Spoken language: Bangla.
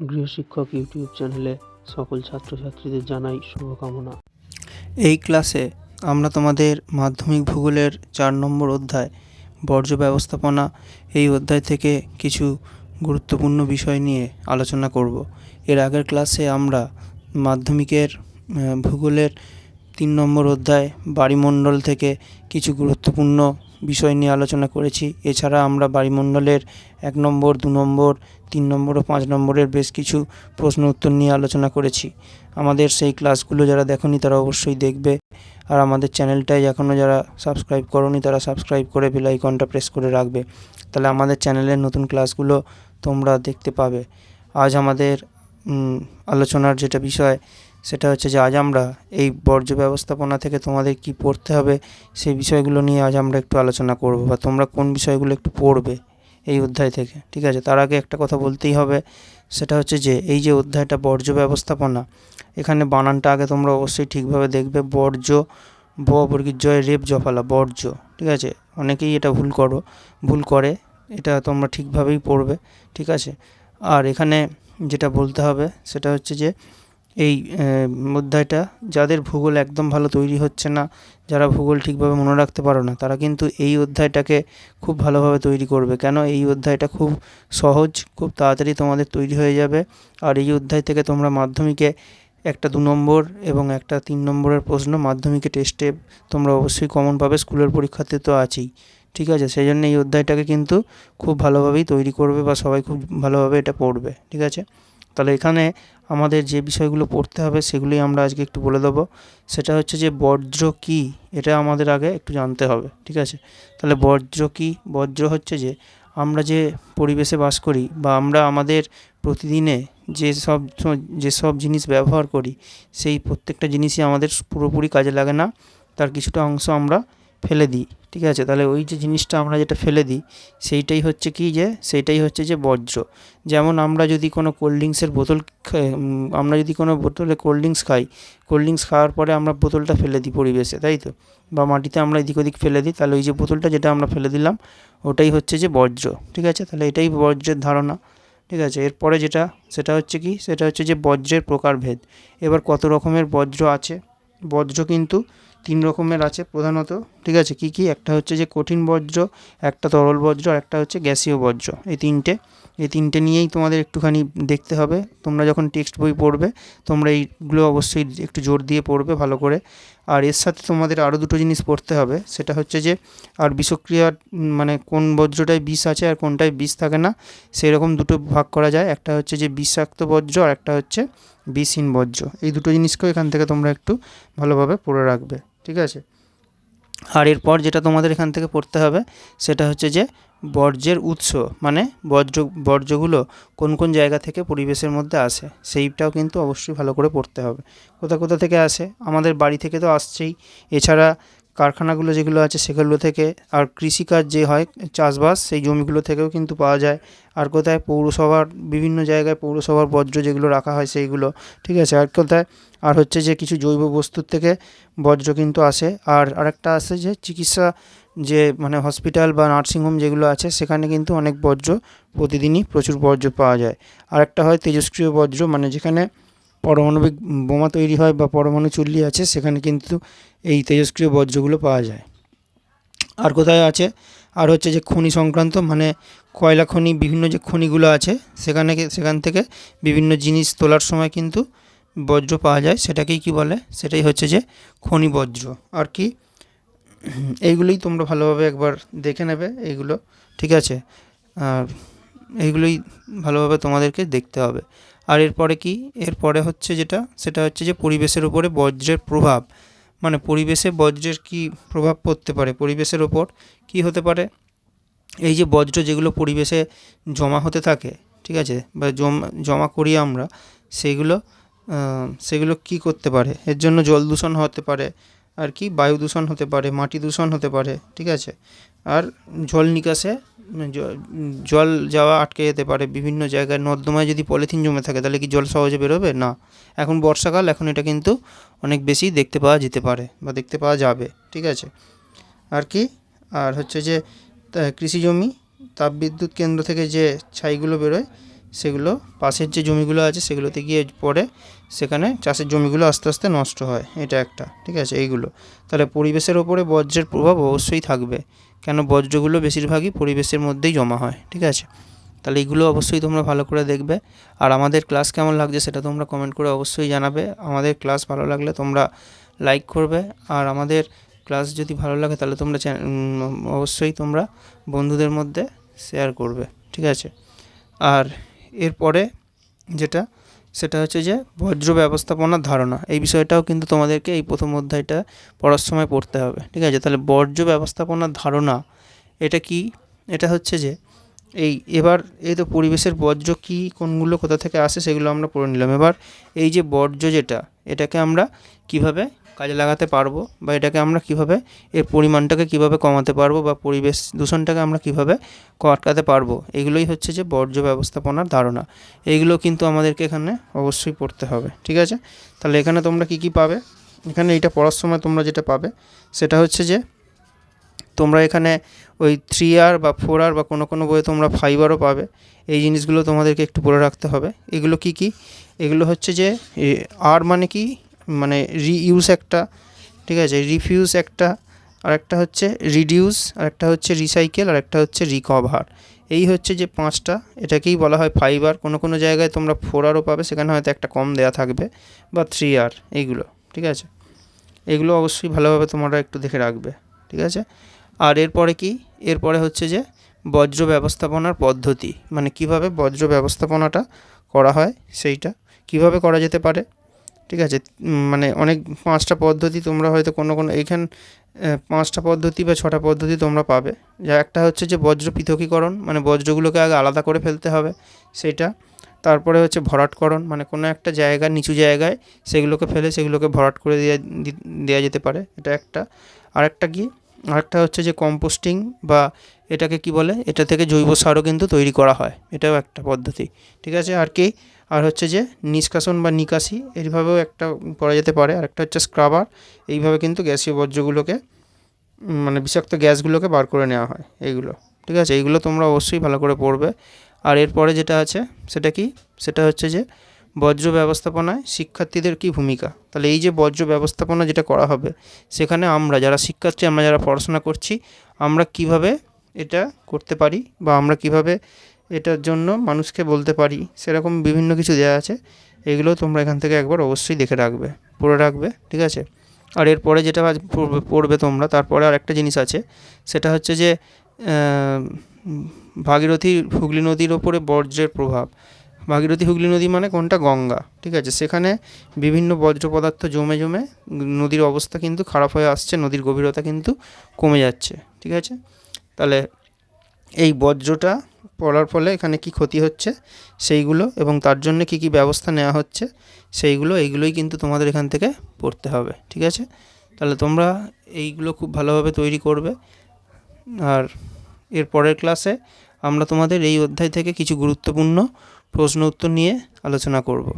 গৃহশিক্ষক ইউটিউব চ্যানেলে সকল ছাত্রছাত্রীদের জানাই শুভকামনা। এই ক্লাসে আমরা তোমাদের মাধ্যমিক ভূগোলের চার নম্বর অধ্যায়, বর্জ্য ব্যবস্থাপনা, এই অধ্যায় থেকে কিছু গুরুত্বপূর্ণ বিষয় নিয়ে আলোচনা করব। এর আগের ক্লাসে আমরা মাধ্যমিকের ভূগোলের তিন নম্বর অধ্যায় বায়ুমণ্ডল থেকে কিছু গুরুত্বপূর্ণ বিষয় নিয়ে আলোচনা করেছি। এছাড়া আমরা বায়ুমণ্ডলের এক নম্বর, দু নম্বর, তিন নম্বর ও পাঁচ নম্বরের বেশ কিছু প্রশ্ন উত্তর নিয়ে আলোচনা করেছি। আমাদের সেই ক্লাসগুলো যারা দেখনি তারা অবশ্যই দেখবে। আর আমাদের চ্যানেলটাই এখনও যারা সাবস্ক্রাইব করনি তারা সাবস্ক্রাইব করে বেল আইকনটা প্রেস করে রাখবে। তাহলে আমাদের চ্যানেলের নতুন ক্লাসগুলো তোমরা দেখতে পাবে। আজ আমাদের আলোচনার যেটা বিষয় সেটা হচ্ছে যে আজ আমরা এই বর্জ্য ব্যবস্থাপনা থেকে তোমাদের কি পড়তে হবে সেই বিষয়গুলো নিয়ে আজ আমরা একটু আলোচনা করব বা তোমরা কোন বিষয়গুলো একটু পড়বে এই অধ্যায় থেকে, ঠিক আছে? তার আগে একটা কথা বলতেই হবে, সেটা হচ্ছে যে এই যে অধ্যায়টা বর্জ্য ব্যবস্থাপনা, এখানে বানানটা আগে তোমরা অবশ্যই ঠিকভাবে দেখবে, বর্জ্য, ব বর্গীর জয় রেপ জফালা বর্জ্য, ঠিক আছে? অনেকেই এটা ভুল করো, ভুল করে, এটা তোমরা ঠিকভাবেই পড়বে, ঠিক আছে? আর এখানে যেটা বলতে হবে সেটা হচ্ছে যে এই অধ্যায়টা, যাদের ভূগোল একদম ভালো তৈরি হচ্ছে না, যারা ভূগোল ঠিকভাবে মনে রাখতে পারো না, তারা কিন্তু এই অধ্যায়টাকে খুব ভালোভাবে তৈরি করবে। কেন? এই অধ্যায়টা খুব সহজ, খুব তাড়াতাড়ি তোমাদের তৈরি হয়ে যাবে। আর এই অধ্যায় থেকে তোমরা মাধ্যমিকে একটা দু নম্বর এবং একটা তিন নম্বরের প্রশ্ন মাধ্যমিকে টেস্টে তোমরা অবশ্যই কমন পাবে, স্কুলের পরীক্ষাতে তো আছেই। ঠিক আছে? সেই জন্য এই অধ্যায়টাকে কিন্তু খুব ভালোভাবেই তৈরি করবে বা সবাই খুব ভালোভাবে এটা পড়বে। ঠিক আছে? তাহলে এখানে আমাদের যে বিষয়গুলো পড়তে হবে সেগুলোই আমরা আজকে একটু বলে দেবো। সেটা হচ্ছে যে বর্জ্য কী? এটা আমাদের আগে একটু জানতে হবে, ঠিক আছে? তাহলে বর্জ্য কী? বর্জ্য হচ্ছে যে আমরা যে পরিবেশে বাস করি বা আমরা আমাদের প্রতিদিনে যে সব যেসব জিনিস ব্যবহার করি, সেই প্রত্যেকটা জিনিসই আমাদের পুরোপুরি কাজে লাগে না। তার কিছুটা অংশ আমরা ফেলে দিই, ঠিক আছে? তাহলে ওই যে জিনিসটা আমরা যেটা ফেলে দিই, সেইটাই হচ্ছে কি যে, সেইটাই হচ্ছে যে বর্জ্য। যেমন আমরা যদি কোনো কোল্ড ড্রিঙ্কসের বোতল আমরা যদি কোনো বোতলে কোল্ড ড্রিঙ্কস খাই কোল্ড ড্রিঙ্কস খাওয়ার পরে আমরা বোতলটা ফেলে দিই পরিবেশে, তাই তো? বা মাটিতে আমরা এদিক ওদিক ফেলে দিই, তাহলে ওই যে বোতলটা যেটা আমরা ফেলে দিলাম, ওটাই হচ্ছে যে বর্জ্য, ঠিক আছে? তাহলে এটাই বর্জ্যের ধারণা, ঠিক আছে? এরপরে যেটা, সেটা হচ্ছে কি, সেটা হচ্ছে যে বজ্রের প্রকারভেদ। এবার কত রকমের বজ্র আছে? বজ্র কিন্তু তিন রকমের আছে প্রধানত, ঠিক আছে? কি কি? একটা হচ্ছে যে কঠিন বজ্র একটা তরল বজ্র আর একটা হচ্ছে গ্যাসীয় বজ্র এই তিনটে। এই তিনটে নিয়েই তোমাদের একটুখানি দেখতে হবে। তোমরা যখন টেক্সট বই পড়বে, তোমরা এইগুলো অবশ্যই একটু জোর দিয়ে পড়বে ভালো করে। আর এর সাথে তোমাদের আরও দুটো জিনিস পড়তে হবে। সেটা হচ্ছে যে, আর বিষক্রিয়ার মানে কোন বজ্রটায় বিষ আছে আর কোনটায় বিষ থাকে না সেই রকম দুটো ভাগ করা যায়। একটা হচ্ছে যে বিষাক্ত বজ্র আর একটা হচ্ছে বিষহীন বজ্র এই দুটো জিনিসকেও এখান থেকে তোমরা একটু ভালোভাবে পড়ে রাখবে। ঠিক আছে? আর এরপর যেটা তোমাদের এখান থেকে পড়তে হবে, সেটা হচ্ছে যে বর্জ্যের উৎস মানে বর্জ্য, বর্জ্যগুলো কোন কোন জায়গা থেকে পরিবেশের মধ্যে আসে, সেইটাও কিন্তু অবশ্যই ভালো করে পড়তে হবে। কোথা কোথা থেকে আসে? আমাদের বাড়ি থেকে তো আসছেই। এছাড়া কারখানাগুলো যেগুলো আছে সেগুলো থেকে আর কৃষিকাজ যে হয়, চাষবাস সেই জমিগুলো থেকেও কিন্তু পাওয়া যায়। আর কোথায় পৌরসভার বিভিন্ন জায়গায় পৌরসভার বর্জ্য যেগুলো রাখা হয় সেইগুলো, ঠিক আছে? আর কোথায়, আর হচ্ছে যে কিছু জৈব বস্তুর থেকে বর্জ্য কিন্তু আসে। আর আরেকটা আসে যে চিকিৎসা যে মানে হসপিটাল বা নার্সিংহোম যেগুলো আছে সেখানে কিন্তু অনেক বর্জ্য প্রতিদিনই প্রচুর বর্জ্য পাওয়া যায়। আরেকটা হয় তেজস্ক্রিয় বর্জ্য মানে যেখানে পারমাণবিক বোমা তৈরি হয় বা পরমাণু চুল্লি আছে, সেখানে কিন্তু এই তেজস্ক্রিয় বর্জ্যগুলো পাওয়া যায়। আর কোথায় আছে? আর হচ্ছে যে খনি সংক্রান্ত মানে কয়লা খনি, বিভিন্ন যে খনিগুলো আছে, সেখানে সেখান থেকে বিভিন্ন জিনিস তোলার সময় কিন্তু বজ্র পাওয়া যায়। সেটাকেই কি বলে? সেটাই হচ্ছে যে খনি বজ্র আর কি? এইগুলোই তোমরা ভালোভাবে একবার দেখে নেবে এইগুলো, ঠিক আছে? আর এইগুলোই ভালোভাবে তোমাদেরকে দেখতে হবে। আর এরপরে কি? এরপরে হচ্ছে যেটা? সেটা হচ্ছে যে পরিবেশের উপরে বজ্রের প্রভাব। মানে পরিবেশে বজ্রের কি প্রভাব পড়তে পারে? পরিবেশের ওপর কি হতে পারে? এই যে বজ্র যেগুলো পরিবেশে জমা হতে থাকে ঠিক আছে? বা জমা জমা করি আমরা সেইগুলো আহ, সেগুলো কি করতে পারে? এর জন্য জল দূষণ হতে পারে আর কি? বায়ু দূষণ হতে পারে মাটি দূষণ হতে পারে ঠিক আছে? আর জল নিকাশে জল যাওয়া আটকে যেতে পারে বিভিন্ন জায়গায়। নর্দমায় যদি পলিথিন জমে থাকে তাহলে কি জল সহজে বেরোবে? না। এখন বর্ষাকাল, এখন এটা কিন্তু অনেক বেশি দেখতে পাওয়া যেতে পারে বা দেখতে পাওয়া যাবে। ঠিক আছে? আর কি? আর হচ্ছে যে কৃষি জমি, তাপবিদ্যুৎ কেন্দ্র থেকে যে ছাইগুলো বেরোয়, সেগুলো, পাশের যে জমিগুলো আছে সেগুলোতে গিয়ে পড়ে, সেখানে চাষের জমিগুলো আস্তে আস্তে নষ্ট হয়। এটা একটা। ঠিক আছে? এইগুলো। তাহলে পরিবেশের ওপরে বজ্রের প্রভাব অবশ্যই থাকবে। কেন বজ্রগুলো বেশিরভাগই পরিবেশের মধ্যেই জমা হয়, ঠিক আছে? তাহলে এগুলো অবশ্যই তোমরা ভালো করে দেখবে। আর আমাদের ক্লাস কেমন লাগছে সেটা তোমরা কমেন্ট করে অবশ্যই জানাবে। আমাদের ক্লাস ভালো লাগলে তোমরা লাইক করবে। আর আমাদের ক্লাস যদি ভালো লাগে তাহলে তোমরা অবশ্যই তোমরা বন্ধুদের মধ্যে শেয়ার করবে, ঠিক আছে? আর এরপরে যেটা সেটা হচ্ছে যে বজ্র ব্যবস্থাপনার ধারণা। এই বিষয়টাও কিন্তু তোমাদেরকে এই প্রথম অধ্যায়টা পড়ার সময় পড়তে হবে। ঠিক আছে? তাহলে বর্জ্য ব্যবস্থাপনার ধারণা এটা কি? এটা হচ্ছে যে এই এবার এই তো পরিবেশের বর্জ্য কী, কোনগুলো কোথা থেকে আসে সেগুলো আমরা পড়ে নিলাম। এবার এই যে বর্জ্য যেটা, এটাকে আমরা কীভাবে কাজে লাগাতে পারব বা এটাকে আমরা কীভাবে, এর পরিমাণটাকে কীভাবে কমাতে পারব বা পরিবেশ দূষণটাকে আমরা কীভাবে আটকাতে পারব, এগুলোই হচ্ছে যে বর্জ্য ব্যবস্থাপনার ধারণা। এইগুলো কিন্তু আমাদেরকে এখানে অবশ্যই পড়তে হবে, ঠিক আছে? তাহলে এখানে তোমরা কি কি পাবে? এখানে এটা পড়ার সময় তোমরা যেটা পাবে, সেটা হচ্ছে যে তোমরা এখানে ওই থ্রি আর বা ফোর আর বা কোনো কোনো বইয়ে তোমরা ফাইবারও পাবে। এই জিনিসগুলো তোমাদেরকে একটু পড়ে রাখতে হবে। এগুলো কি কি? এগুলো হচ্ছে যে আর মানে কি? মানে রিইউজ একটা, ঠিক আছে? রিফিউজ একটা, আর একটা হচ্ছে রিডিউস আর একটা হচ্ছে রিসাইকেল আর একটা হচ্ছে রিকভার এই হচ্ছে যে পাঁচটা, এটাকেই বলা হয় ফাইবার কোনো কোনো জায়গায় তোমরা ফোর আরও পাবে, সেখানে হয়তো একটা কম দেয়া থাকবে, বা থ্রি আর এইগুলো, ঠিক আছে? এগুলো অবশ্যই ভালোভাবে তোমরা একটু দেখে রাখবে, ঠিক আছে? আর এরপরে কি? এরপরে হচ্ছে যে বজ্র ব্যবস্থাপনার পদ্ধতি। মানে কীভাবে বজ্র ব্যবস্থাপনাটা করা হয় সেইটা, কীভাবে করা যেতে পারে? ঠিক আছে মানে অনেক পাঁচটা পদ্ধতি তোমরা হয়তো কোনো কোনো, এইখান পাঁচটা পদ্ধতি বা ছটা পদ্ধতি তোমরা পাবে। যা একটা হচ্ছে যে বজ্র পৃথকীকরণ মানে বজ্রগুলোকে আগে আলাদা করে ফেলতে হবে সেটা। তারপরে হচ্ছে ভরাটকরণ মানে কোনো একটা জায়গা নিচু জায়গায় সেগুলোকে ফেলে সেগুলোকে ভরাট করে দেওয়া দেওয়া যেতে পারে, এটা একটা। আরেকটা কি? আরেকটা হচ্ছে যে কম্পোস্টিং বা এটাকে কি বলে? এটা থেকে জৈব সারও কিন্তু তৈরি করা হয়, এটাও একটা পদ্ধতি। ঠিক আছে, আর কি? আর হচ্ছে যে নিষ্কাশন বা নিকাশি এইভাবেও একটা করা যেতে পারে। আর একটা হচ্ছে স্ক্রাবার। এইভাবে কিন্তু গ্যাসীয় বর্জ্যগুলোকে মানে বিষাক্ত গ্যাসগুলোকে বার করে নেওয়া হয় এইগুলো। ঠিক আছে? এইগুলো তোমরা অবশ্যই ভালো করে পড়বে। আর এরপরে যেটা আছে, সেটা কি? সেটা হচ্ছে যে বর্জ্য ব্যবস্থাপনায় শিক্ষার্থীদের কি ভূমিকা? তাহলে এই যে বজ্র ব্যবস্থাপনা যেটা করা হবে, সেখানে আমরা যারা শিক্ষার্থী, আমরা যারা পড়াশোনা করছি, আমরা কীভাবে এটা করতে পারি বা আমরা কীভাবে এটার জন্য মানুষকে বলতে পারি, সেরকম বিভিন্ন কিছু দেওয়া আছে, এগুলো তোমরা এখান থেকে একবার অবশ্যই দেখে রাখবে, পড়ে রাখবে, ঠিক আছে? আর এরপরে যেটা পড়বে তোমরা, তারপরে আর একটা জিনিস আছে, সেটা হচ্ছে যে ভাগীরথী হুগলি নদীর ওপরে বর্জ্যের প্রভাব। ভাগীরথী হুগলি নদী মানে কোনটা? গঙ্গা, ঠিক আছে? সেখানে বিভিন্ন বজ্র পদার্থ জমে জমে নদীর অবস্থা কিন্তু খারাপ হয়ে আসছে, নদীর গভীরতা কিন্তু কমে যাচ্ছে, ঠিক আছে? তাহলে এই বজ্রটা পড়ার ফলে এখানে কি ক্ষতি হচ্ছে? সেইগুলো এবং তার জন্য কি কি ব্যবস্থা নেওয়া হচ্ছে? সেইগুলো, এইগুলোই কিন্তু তোমাদের এখান থেকে পড়তে হবে, ঠিক আছে? তাহলে তোমরা এইগুলো খুব ভালোভাবে তৈরি করবে। আর এর পরের ক্লাসে আমরা তোমাদের এই অধ্যায় থেকে কিছু গুরুত্বপূর্ণ প্রশ্ন উত্তর নিয়ে আলোচনা করব।